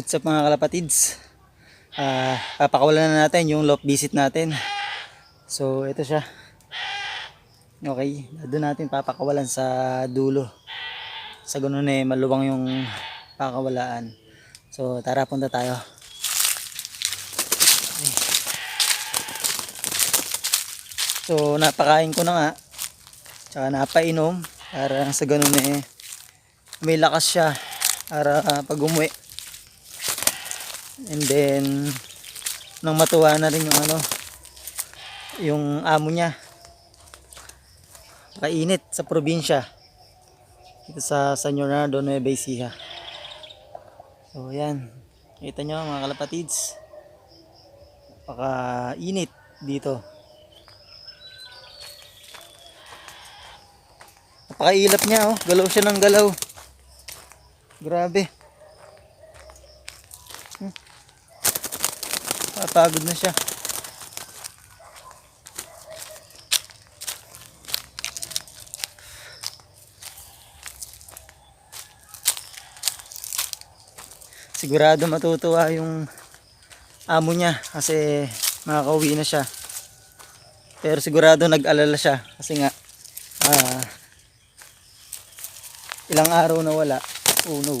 What's up mga kalapatids? Ah, papakawalan na natin yung loft visit natin. So, ito siya. Okay, doon natin papakawalan sa dulo. Sa ganun eh, maluwang yung pakawalaan. So, tara punta tayo. Okay. So, napakain ko na nga. Tsaka napainom. Para sa ganun eh, may lakas siya. Para ah, pag umuwi, And then nang matuwa na rin yung ano yung amo niya. Kainit sa probinsya. Dito sa San Leonardo, Nueva Ecija. So yan. Kita nyo mga kalapatids. Init dito. Napakailap niya oh. Galaw siya ng galaw. Grabe. Napagod na siya. Sigurado matutuwa yung amo niya kasi makakauwi na siya. Pero sigurado nag-alala siya kasi nga ah, ilang araw na wala. Oh no.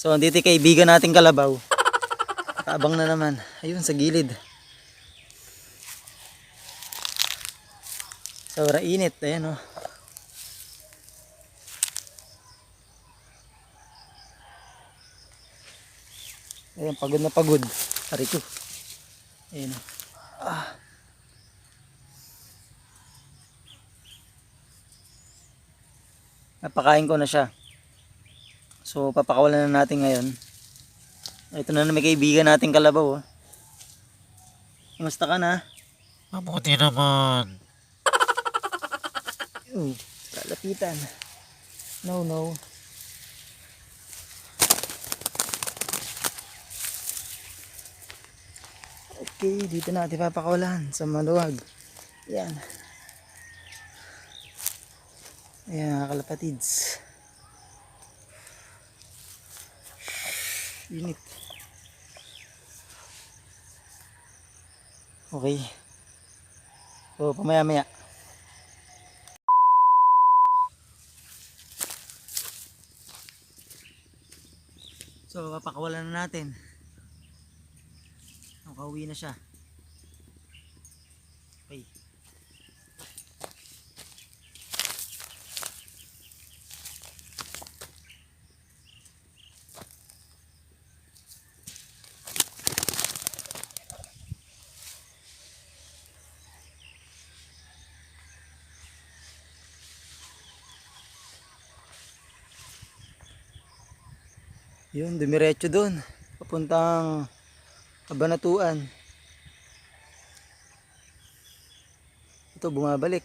So andito yung kaibigan nating kalabaw. Kaabang na naman. Ayun, sa gilid. Sobrang init. Ayan, oh. Ayan, pagod na pagod. Hari ko. Ayan, oh. Ah. Napakain ko na siya. So, papakawalan na natin ngayon. Ito na na may kaibigan nating kalabaw. Oh. Kamusta ka na? Mabuti naman. Uh, kalapitan. No, no. Okay, dito natin papakawalan sa maluwag. Yan. Ayan, mga kalapatids. Init. Okay. So, pamaya-maya. So, papakawalan na natin. Nakauwi na siya. Okay. Yun, dumiretso doon. Papuntang Kabanatuan. Ito, bumabalik.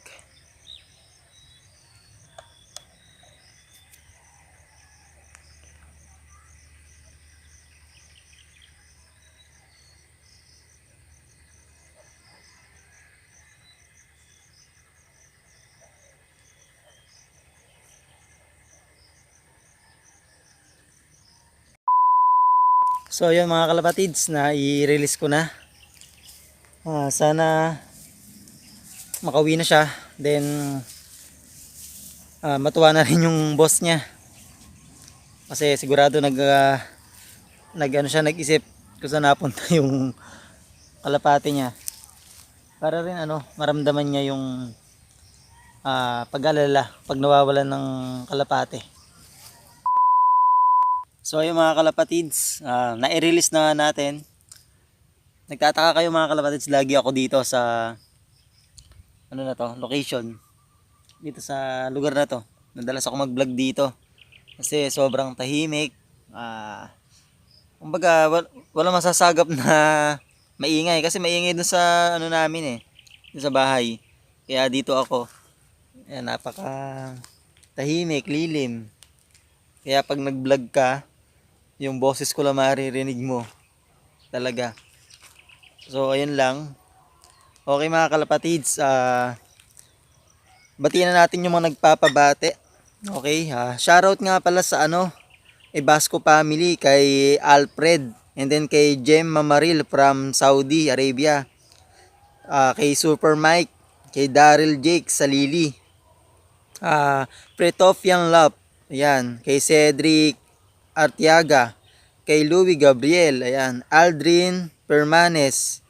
So yun mga kalapatids na i-release ko na. Ah, sana makauwi na siya. Then ah, matuwa na rin yung boss niya. Kasi sigurado nag ah, nag ano siya nag-isip kung saan napunta yung kalapati niya. Para rin ano, maramdaman niya yung ah, pag-alala pag nawawalan ng kalapate. So ayun mga kalapatids, ah, na-release na natin. Nagtataka kayo mga kalapatids, lagi ako dito sa ano na to, location. Dito sa lugar na to. Nadalas ako mag-vlog dito. Kasi sobrang tahimik. Ah, kumbaga wal, wala masasagap na maingay kasi maingay dun sa ano namin eh, dun sa bahay. Kaya dito ako. Ayan, napaka tahimik, lilim. Kaya pag nag-vlog ka, yung boses ko lang maririnig mo. Talaga. So, ayun lang. Okay mga kalapatids, ah batiin na natin yung mga nagpapabate. Okay, ah shoutout nga pala sa ano, Ebasco family, kay Alfred, and then kay Jem Mamaril from Saudi Arabia. Ah, kay Super Mike, kay Daryl Jake sa Lili. Ah, Pretofian Love, ayan, kay Cedric Artiaga, kay Louis Gabriel, ayan, Aldrin Permanes,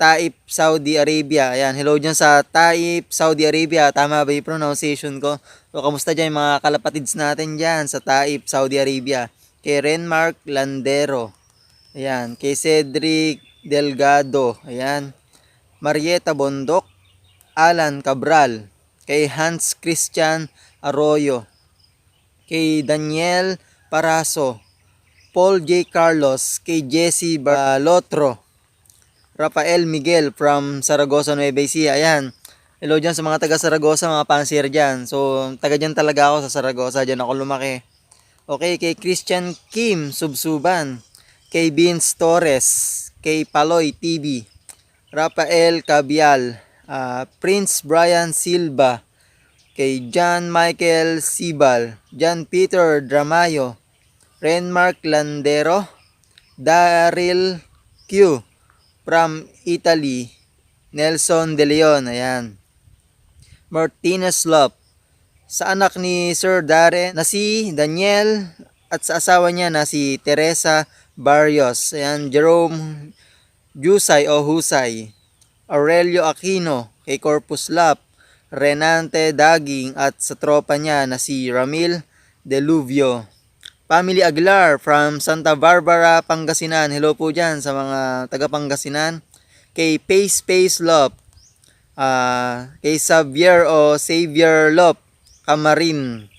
Taip, Saudi Arabia. Ayan, hello dyan sa Taip, Saudi Arabia. Tama ba yung pronunciation ko? So, kamusta dyan yung mga kalapatids natin dyan sa Taip, Saudi Arabia? Kay Renmark Landero. Ayan, kay Cedric Delgado. Ayan, Marieta Bondok, Alan Cabral, kay Hans Christian Arroyo, kay Daniel Paraso, Paul J. Carlos, kay Jesse Balotro, Rafael Miguel from Saragosa, Nueva Ecija. Ayan. Hello dyan sa mga taga Saragosa, mga pansier dyan. So, taga dyan talaga ako sa Saragosa. Dyan ako lumaki. Okay, kay Christian Kim Subsuban. Kay Vince Torres. Kay Paloy TV. Rafael Cabial. ah, Prince Brian Silva. Kay John Michael Sibal. John Peter Dramayo. Renmark Landero. Daryl Q from Italy, Nelson De Leon, ayan. Martinez Love, sa anak ni Sir Darren na si Daniel at sa asawa niya na si Teresa Barrios, ayan, Jerome Jusay o Husay, Aurelio Aquino, kay Corpus Lap, Renante Daging at sa tropa niya na si Ramil Deluvio. Family Aguilar from Santa Barbara, Pangasinan. Hello po dyan sa mga taga Pangasinan. Kay Pace Pace Lop. ah kay Xavier o Xavier Lop. Camarin.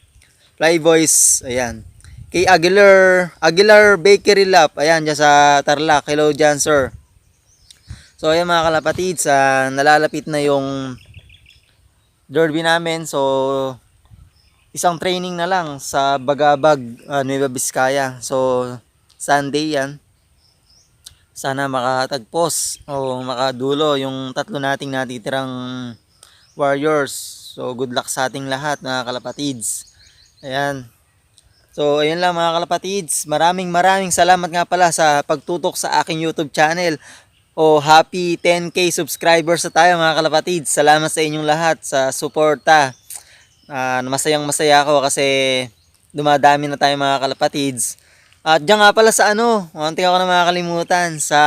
Fly Voice. Ayan. Kay Aguilar, Aguilar Bakery Lop. Ayan, dyan sa Tarlac. Hello dyan, sir. So, ayan mga kalapatid, sa nalalapit na yung derby namin. So, isang training na lang sa Bagabag, uh, Nueva Vizcaya. So, Sunday yan. Sana makatagpos o makadulo yung tatlo nating natitirang Warriors. So, good luck sa ating lahat mga kalapatids. Ayan. So, ayun lang mga kalapatids. Maraming maraming salamat nga pala sa pagtutok sa aking YouTube channel. O happy 10k subscribers na tayo mga kalapatids. Salamat sa inyong lahat sa suporta. Ah, masayang masaya ako kasi dumadami na tayo mga kalapatids. At diyan nga pala sa ano, unti ako na makakalimutan sa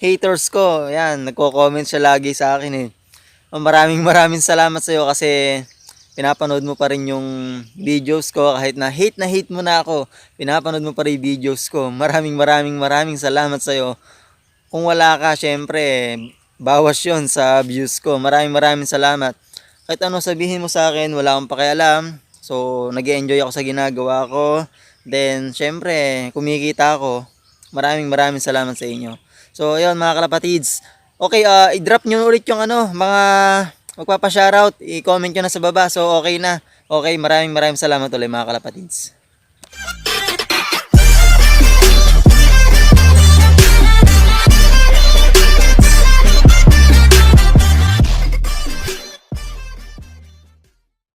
haters ko. Ayan, nagko-comment siya lagi sa akin eh. Oh, Maraming maraming salamat sa iyo kasi pinapanood mo pa rin yung videos ko kahit na hate na hate mo na ako. Pinapanood mo pa rin videos ko. Maraming maraming maraming salamat sa iyo. Kung wala ka, syempre, bawas yon sa views ko. Maraming maraming salamat kahit ano sabihin mo sa akin, wala akong pakialam. So, nag enjoy ako sa ginagawa ko. Then, syempre, kumikita ako. Maraming maraming salamat sa inyo. So, ayun mga kalapatids. Okay, ah, i-drop nyo ulit yung ano, mga magpapa-shoutout. I-comment nyo na sa baba. So, okay na. Okay, maraming maraming salamat ulit mga kalapatids.